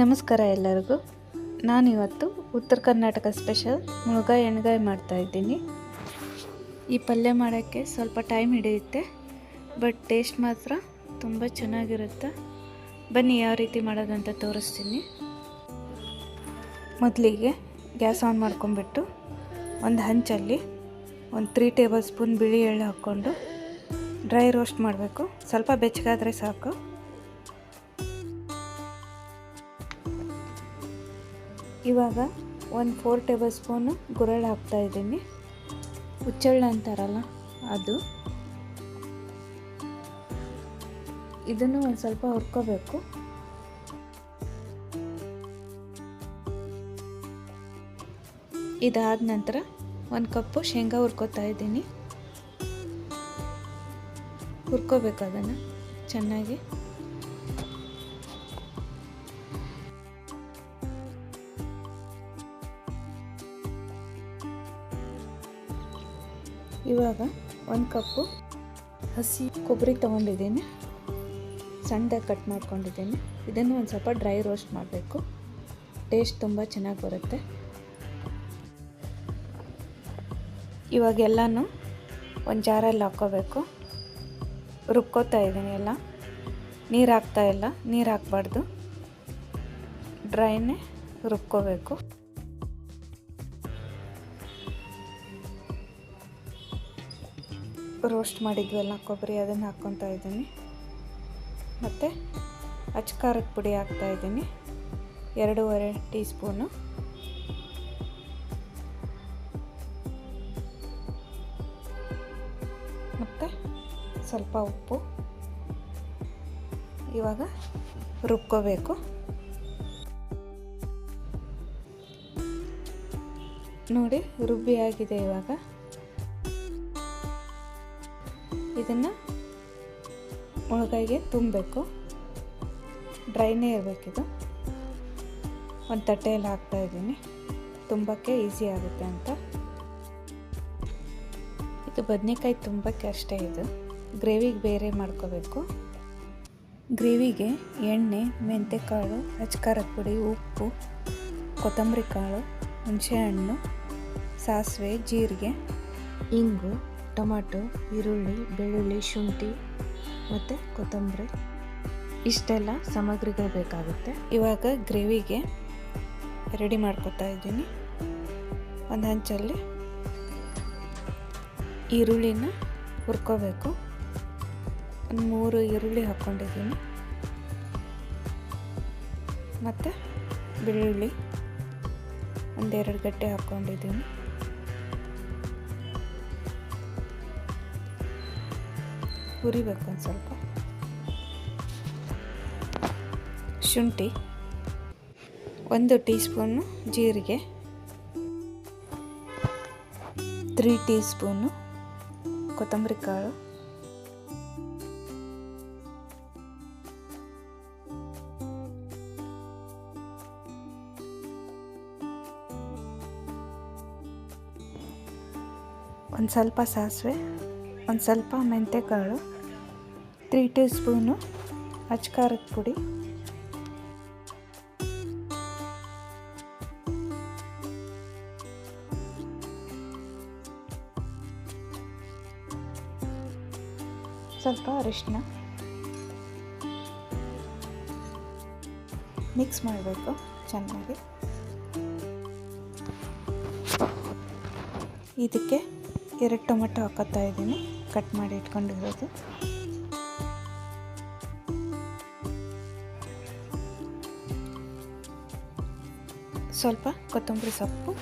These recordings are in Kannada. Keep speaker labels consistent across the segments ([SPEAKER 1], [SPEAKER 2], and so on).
[SPEAKER 1] ನಮಸ್ಕಾರ ಎಲ್ಲರಿಗೂ. ನಾನಿವತ್ತು ಉತ್ತರ ಕರ್ನಾಟಕ ಸ್ಪೆಷಲ್ ಮುಳುಗಾಯಿ ಎಣ್ಗಾಯಿ ಮಾಡ್ತಾಯಿದ್ದೀನಿ ಈ ಪಲ್ಯ ಮಾಡೋಕ್ಕೆ ಸ್ವಲ್ಪ ಟೈಮ್ ಹಿಡಿಯುತ್ತೆ, ಬಟ್ ಟೇಸ್ಟ್ ಮಾತ್ರ ತುಂಬ ಚೆನ್ನಾಗಿರುತ್ತೆ. ಬನ್ನಿ ಯಾವ ರೀತಿ ಮಾಡೋದಂತ ತೋರಿಸ್ತೀನಿ. ಮೊದಲಿಗೆ ಗ್ಯಾಸ್ ಆನ್ ಮಾಡ್ಕೊಂಬಿಟ್ಟು ಒಂದು ಹಂಚಲ್ಲಿ ಒಂದು ತ್ರೀ ಟೇಬಲ್ ಸ್ಪೂನ್ ಬಿಳಿ ಎಳ್ಳು ಹಾಕ್ಕೊಂಡು ಡ್ರೈ ರೋಸ್ಟ್ ಮಾಡಬೇಕು. ಸ್ವಲ್ಪ ಬೆಚ್ಚಗಾದರೆ ಸಾಕು. ಇವಾಗ ಒಂದು ಫೋರ್ ಟೇಬಲ್ ಸ್ಪೂನು ಗುರಳ್ ಹಾಕ್ತಾ ಇದ್ದೀನಿ. ಹುಚ್ಚೆಳ್ಳು ಅಂತಾರಲ್ಲ, ಅದು. ಇದನ್ನು ಒಂದು ಸ್ವಲ್ಪ ಹುರ್ಕೋಬೇಕು. ಇದಾದ ನಂತರ ಒಂದು ಕಪ್ಪು ಶೇಂಗಾ ಹುರ್ಕೋತಾ ಇದ್ದೀನಿ. ಹುರ್ಕೋಬೇಕು ಅದನ್ನು ಚೆನ್ನಾಗಿ. ಇವಾಗ ಒಂದು ಕಪ್ಪು ಹಸಿ ಕೊಬ್ಬರಿ ತೊಗೊಂಡಿದ್ದೀನಿ. ಸಣ್ಣದಾಗಿ ಕಟ್ ಮಾಡ್ಕೊಂಡಿದ್ದೀನಿ. ಇದನ್ನು ಒಂದು ಸ್ವಲ್ಪ ಡ್ರೈ ರೋಸ್ಟ್ ಮಾಡಬೇಕು. ಟೇಸ್ಟ್ ತುಂಬ ಚೆನ್ನಾಗಿ ಬರುತ್ತೆ. ಇವಾಗೆಲ್ಲನೂ ಒಂದು ಜಾರಲ್ಲಿ ಹಾಕ್ಕೋಬೇಕು ರುಬ್ಕೋತಾ ಇದ್ದೀನಿ ಎಲ್ಲ. ನೀರು ಹಾಕ್ತಾ ಇಲ್ಲ. ನೀರು ಹಾಕ್ಬಾರ್ದು. ಡ್ರೈನೇ ರುಬ್ಕೋಬೇಕು. ರೋಸ್ಟ್ ಮಾಡಿದ್ವಲ್ಲ ಕೊಬ್ಬರಿ ಅದನ್ನು ಹಾಕ್ಕೊತಾ ಇದ್ದೀನಿ. ಮತ್ತು ಅಚ್ಕಾರದ ಪುಡಿ ಹಾಕ್ತಾ ಇದ್ದೀನಿ, ಎರಡೂವರೆ ಟೀ ಸ್ಪೂನು ಮತ್ತು ಸ್ವಲ್ಪ ಉಪ್ಪು. ಇವಾಗ ರುಬ್ಕೋಬೇಕು. ನೋಡಿ, ರುಬ್ಬಿ ಆಗಿದೆ ಇವಾಗ. ಇದನ್ನು ಮುಳುಗಾಯಿಗೆ ತುಂಬಬೇಕು. ಡ್ರೈನೇ ಇರಬೇಕಿದು ಒಂದು ತಟ್ಟೆಯಲ್ಲಿ ಹಾಕ್ತಾ ಇದ್ದೀನಿ. ತುಂಬಕ್ಕೆ ಈಸಿ ಆಗುತ್ತೆ ಅಂತ. ಇದು ಬದನೆಕಾಯಿ ತುಂಬಕ್ಕೆ ಅಷ್ಟೇ ಇದು. ಗ್ರೇವಿಗೆ ಬೇರೆ ಮಾಡ್ಕೋಬೇಕು. ಗ್ರೇವಿಗೆ ಎಣ್ಣೆ, ಮೆಂತೆಕಾಳು ಅಚ್ಕಾರದ ಪುಡಿ ಉಪ್ಪು, ಕೊತ್ತಂಬರಿ ಕಾಳು ಹುಣಸೆಹಣ್ಣು ಸಾಸಿವೆ, ಜೀರಿಗೆ, ಇಂಗು ಟೊಮಾಟೊ, ಈರುಳ್ಳಿ, ಬೆಳ್ಳುಳ್ಳಿ, ಶುಂಠಿ ಮತ್ತು ಕೊತ್ತಂಬರಿ. ಇಷ್ಟೆಲ್ಲ ಸಾಮಗ್ರಿಗಳು ಬೇಕಾಗುತ್ತೆ. ಇವಾಗ ಗ್ರೇವಿಗೆ ರೆಡಿ ಮಾಡ್ಕೊತಾ ಇದ್ದೀನಿ. ಒಂದು ಹಂಚಲ್ಲಿ ಈರುಳ್ಳಿನ ಹುರ್ಕೋಬೇಕು. ಒಂದು ಮೂರು ಈರುಳ್ಳಿ ಹಾಕ್ಕೊಂಡಿದ್ದೀನಿ. ಮತ್ತು ಬೆಳ್ಳುಳ್ಳಿ ಒಂದೆರಡು ಗಟ್ಟೆ ಹಾಕ್ಕೊಂಡಿದ್ದೀನಿ. ಹುರಿಬೇಕು ಒಂದು ಸ್ವಲ್ಪ. ಶುಂಠಿ, ಒಂದು ಟೀ ಸ್ಪೂನು ಜೀರಿಗೆ, ತ್ರೀ ಟೀ ಸ್ಪೂನು ಕೊತ್ತಂಬರಿ ಕಾಳು, ಒಂದು ಸ್ವಲ್ಪ ಸಾಸಿವೆ ಒಂದು ಸ್ವಲ್ಪ ಮೆಂತೆಕಾಳು ತ್ರೀ ಟೀ ಸ್ಪೂನು ಅಚ್ಕಾರದ ಪುಡಿ. ಸ್ವಲ್ಪ ಅರಿಶಿನ ಮಿಕ್ಸ್ ಮಾಡಬೇಕು ಚೆನ್ನಾಗಿ. ಇದಕ್ಕೆ ಎರಡು ಟೊಮೆಟೊ ಹಾಕೋತಾ ಇದ್ದೀನಿ. ಕಟ್ ಮಾಡಿ ಇಟ್ಕೊಂಡಿರೋದು. ಸ್ವಲ್ಪ ಕೊತ್ತಂಬರಿ ಸೊಪ್ಪು.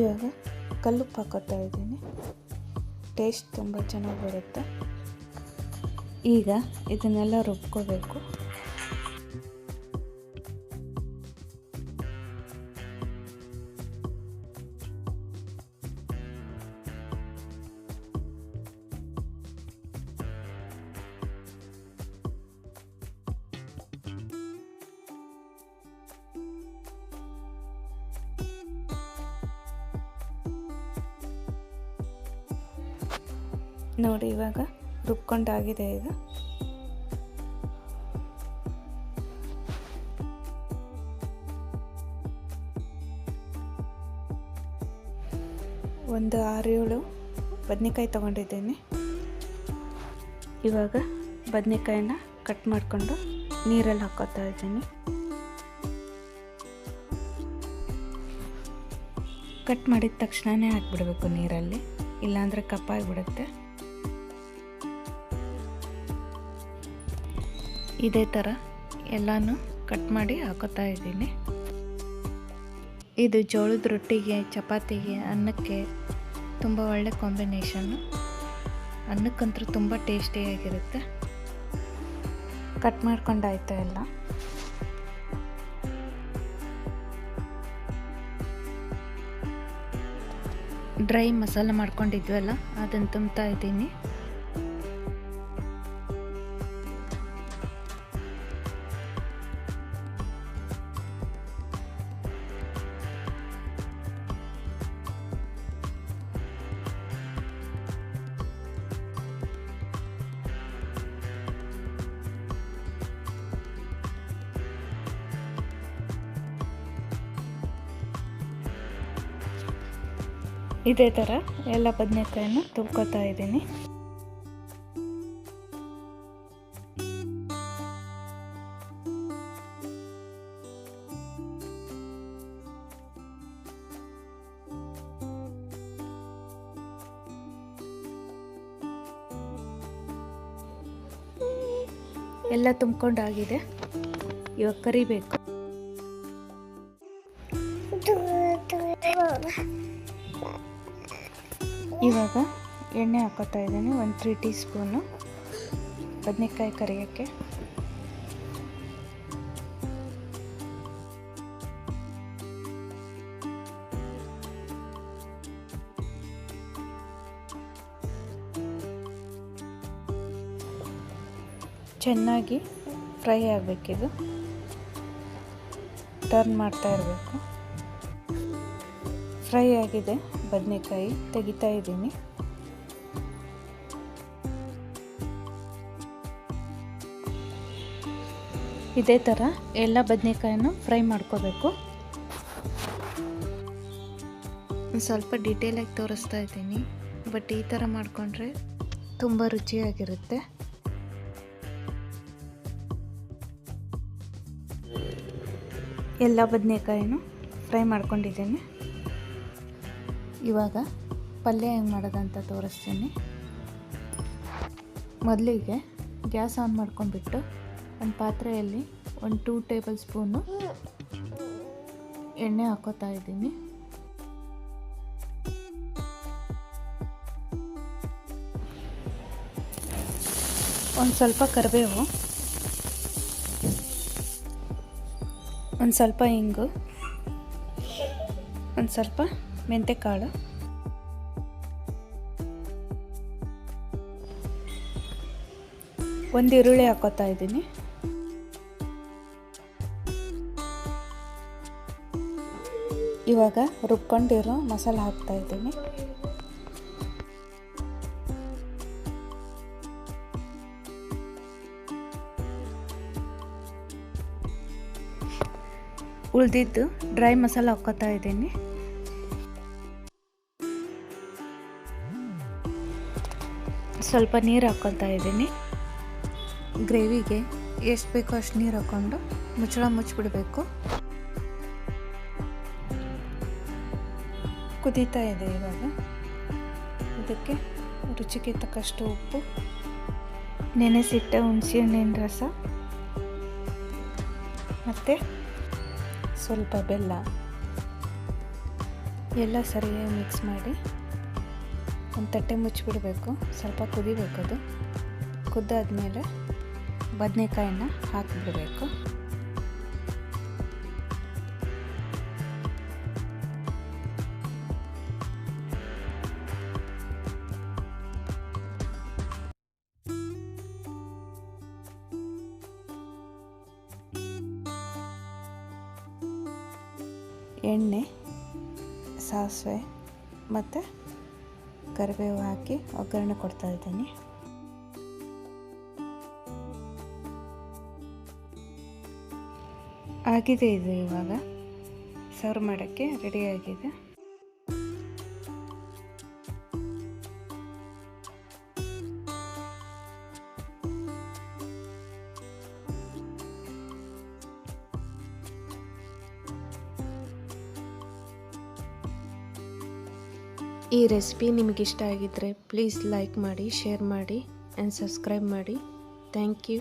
[SPEAKER 1] ಇವಾಗ ಕಲ್ಲುಪ್ಪು ಹಾಕೋತಾ ಇದ್ದೀನಿ. ಟೇಸ್ಟ್ ತುಂಬ ಚೆನ್ನಾಗಿ ಬರುತ್ತೆ. ಈಗ ಇದನ್ನೆಲ್ಲ ರುಬ್ಕೋಬೇಕು. ನೋಡಿ ಇವಾಗ ರುಬ್ಕೊಂಡಾಗಿದೆ ಇದು ಒಂದು ಆರು ಏಳು ಬದನೆಕಾಯಿ ತೊಗೊಂಡಿದ್ದೀನಿ. ಇವಾಗ ಬದನೆಕಾಯಿನ ಕಟ್ ಮಾಡಿಕೊಂಡು ನೀರಲ್ಲಿ ಹಾಕೋತಾ ಇದ್ದೀನಿ. ಕಟ್ ಮಾಡಿದ ತಕ್ಷಣವೇ ಹಾಕ್ಬಿಡ್ಬೇಕು ನೀರಲ್ಲಿ, ಇಲ್ಲಾಂದರೆ ಕಪ್ಪಾಗಿಬಿಡುತ್ತೆ ಇದೇ ಥರ ಎಲ್ಲನೂ ಕಟ್ ಮಾಡಿ ಹಾಕೋತಾ ಇದ್ದೀನಿ. ಇದು ಜೋಳದ ರೊಟ್ಟಿಗೆ, ಚಪಾತಿಗೆ, ಅನ್ನಕ್ಕೆ ತುಂಬ ಒಳ್ಳೆ ಕಾಂಬಿನೇಷನ್ನು ಅನ್ನಕ್ಕಂತೂ ತುಂಬ ಟೇಸ್ಟಿಯಾಗಿರುತ್ತೆ ಕಟ್ ಮಾಡ್ಕೊಂಡಾಯ್ತು ಎಲ್ಲ? ಡ್ರೈ ಮಸಾಲ ಮಾಡ್ಕೊಂಡಿದ್ವಲ್ಲ, ಅದನ್ನು ತುಂಬ್ತಾ ಇದ್ದೀನಿ. ಇದೇ ಥರ ಎಲ್ಲ ಬದನೆಕಾಯನ್ನು ತುರ್ಕೋತಾ ಇದ್ದೀನಿ. ಎಲ್ಲ ತುಂಬ್ಕೊಂಡಾಗಿದೆ. ಇವಾಗ ಕರಿಬೇಕು. ಇವಾಗ ಎಣ್ಣೆ ಹಾಕೋತಾ ಇದ್ದೀನಿ, ಒಂದು ತ್ರೀ ಟೀ ಸ್ಪೂನು ಬದನೆಕಾಯಿ ಕರಿಯೋಕ್ಕೆ. ಚೆನ್ನಾಗಿ ಫ್ರೈ ಆಗಬೇಕಿದು. ಟರ್ನ್ ಮಾಡ್ತಾ ಇರಬೇಕು. ಫ್ರೈ ಆಗಿದೆ ಬದನೆಕಾಯಿ ತೆಗಿತಾ ಇದ್ದೀನಿ. ಇದೇ ಥರ ಎಲ್ಲ ಬದನೆಕಾಯನ್ನು ಫ್ರೈ ಮಾಡ್ಕೋಬೇಕು. ಸ್ವಲ್ಪ ಡೀಟೇಲಾಗಿ ತೋರಿಸ್ತಾ ಇದ್ದೀನಿ ಬಟ್ ಈ ಥರ ಮಾಡಿಕೊಂಡ್ರೆ ತುಂಬ ರುಚಿಯಾಗಿರುತ್ತೆ. ಎಲ್ಲ ಬದನೆಕಾಯಿನೂ ಫ್ರೈ ಮಾಡ್ಕೊಂಡಿದ್ದೀನಿ. ಇವಾಗ ಪಲ್ಯ ಹೆಂಗೆ ಮಾಡೋದಂತ ತೋರಿಸ್ತೀನಿ. ಮೊದಲಿಗೆ ಗ್ಯಾಸ್ ಆನ್ ಮಾಡ್ಕೊಂಡ್ಬಿಟ್ಟು ಒಂದು ಪಾತ್ರೆಯಲ್ಲಿ ಒಂದು ಟೂ ಟೇಬಲ್ ಸ್ಪೂನು ಎಣ್ಣೆ ಹಾಕೋತಾ ಇದ್ದೀನಿ. ಒಂದು ಸ್ವಲ್ಪ ಕರಿಬೇವು, ಒಂದು ಸ್ವಲ್ಪ ಹಿಂಗು ಒಂದು ಸ್ವಲ್ಪ ಮೆಂತೆಕಾಳು. ಒಂದು ಈರುಳ್ಳಿ ಹಾಕೋತಾ ಇದ್ದೀನಿ. ಇವಾಗ ರುಬ್ಕೊಂಡಿರೋ ಮಸಾಲೆ ಹಾಕ್ತಾ ಇದ್ದೀನಿ. ಉಳಿದಿದ್ದು ಡ್ರೈ ಮಸಾಲೆ ಹಾಕ್ಕೋತಾ ಇದ್ದೀನಿ. ಸ್ವಲ್ಪ ನೀರು ಹಾಕ್ಕೊತಾ ಇದ್ದೀನಿ. ಗ್ರೇವಿಗೆ ಎಷ್ಟು ಬೇಕೋ ಅಷ್ಟು ನೀರು ಹಾಕ್ಕೊಂಡು ಮುಚ್ಚಳ ಮುಚ್ಚಿಬಿಡಬೇಕು. ಕುದೀತಾ ಇದೆ ಇವಾಗ. ಇದಕ್ಕೆ ರುಚಿಗೆ ತಕ್ಕಷ್ಟು ಉಪ್ಪು, ನೆನೆಸಿಟ್ಟ ಹುಣಸೆಹಣ್ಣಿನ ರಸ, ಮತ್ತು ಸ್ವಲ್ಪ ಬೆಲ್ಲ. ಎಲ್ಲ ಸರಿಯಾಗಿ ಮಿಕ್ಸ್ ಮಾಡಿ ಒಂದು ತಟ್ಟೆ ಮುಚ್ಚಿಬಿಡಬೇಕು. ಸ್ವಲ್ಪ ಕುದಿಬೇಕು ಅದು. ಕುದ್ದಾದ್ಮೇಲೆ ಬದನೆಕಾಯಿನ ಹಾಕಿಬಿಡಬೇಕು. ಎಣ್ಣೆ ಸಾಸಿವೆ ಮತ್ತು ಕರಿಬೇವು ಹಾಕಿ ಒಗ್ಗರಣೆ ಕೊಡ್ತಾ ಇದ್ದೀನಿ. ಆಗಿದೆ ಇದು ಇವಾಗ. ಸರ್ವ್ ಮಾಡೋಕ್ಕೆ ರೆಡಿಯಾಗಿದೆ ಈ ರೆಸಿಪಿ ನಿಮಗೆ ಇಷ್ಟ ಆಗಿದ್ದರೆ ಪ್ಲೀಸ್ ಲೈಕ್ ಮಾಡಿ ಶೇರ್ ಮಾಡಿ ಆ್ಯಂಡ್ ಸಬ್ಸ್ಕ್ರೈಬ್ ಮಾಡಿ. Thank you